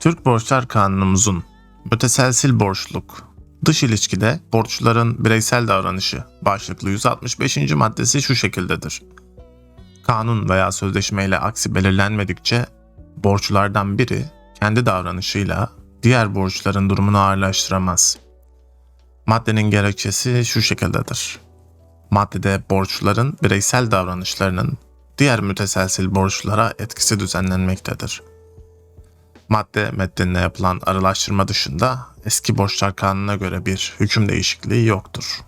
Türk Borçlar Kanunumuzun müteselsil borçluluk, dış ilişkide borçluların bireysel davranışı başlıklı 165. maddesi şu şekildedir. Kanun veya sözleşmeyle aksi belirlenmedikçe borçlulardan biri kendi davranışıyla diğer borçluların durumunu ağırlaştıramaz. Maddenin gerekçesi şu şekildedir. Maddede borçluların bireysel davranışlarının diğer müteselsil borçlulara etkisi düzenlenmektedir. Madde metninde yapılan arılaştırma dışında eski borçlar kanununa göre bir hüküm değişikliği yoktur.